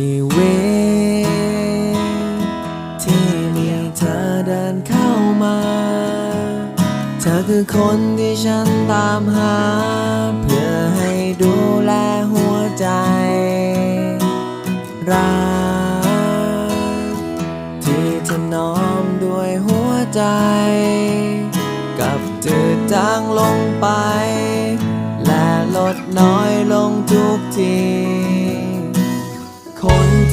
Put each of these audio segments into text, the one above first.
ชีวิต ที่มีเธอเดินเข้ามา เธอคือคนที่ฉันตามหา เพื่อให้ดูแลหัวใจ รักที่ถนอมด้วยหัวใจ กับจืดจางลงไป และลดน้อยลงทุกที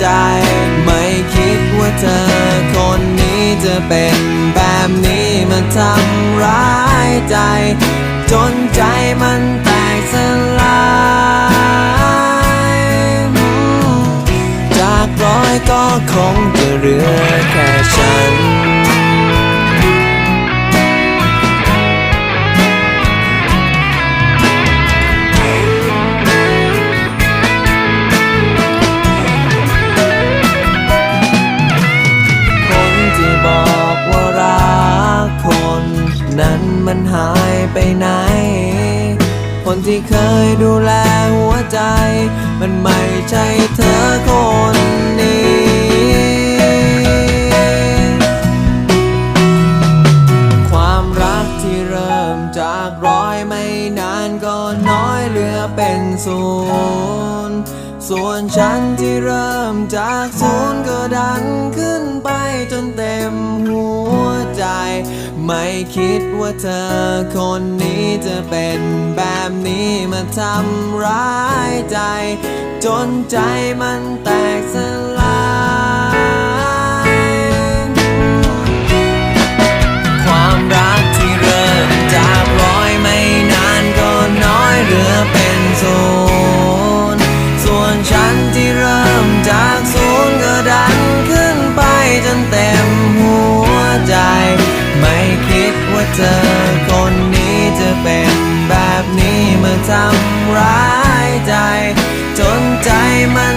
ใจ ไม่คิดว่าเธอคนนี้จะเป็นแบบนี้มันทำร้ายใจ จนใจมันแตกสลายจากร้อยก็คงจะเหลือแค่ฉันคน ไปไหน คนที่เคยดูแลหัวใจ มันไม่ใช่เธอคนนี้ความรักที่เริ่มจากร้อยไม่นานก็น้อยเหลือเป็นศูนย์ส่วนฉันที่เริ่มจากศูนย์ก็ดันขึ้นไปจนเต็ม ไม่คิดว่าเธอคนนี้จะเป็นแบบนี้มาทำร้ายใจ จนใจมันแตกสลาย เธอคนนี้จะเป็นแบบนี้เมื่อทำร้ายใจ จนใจมัน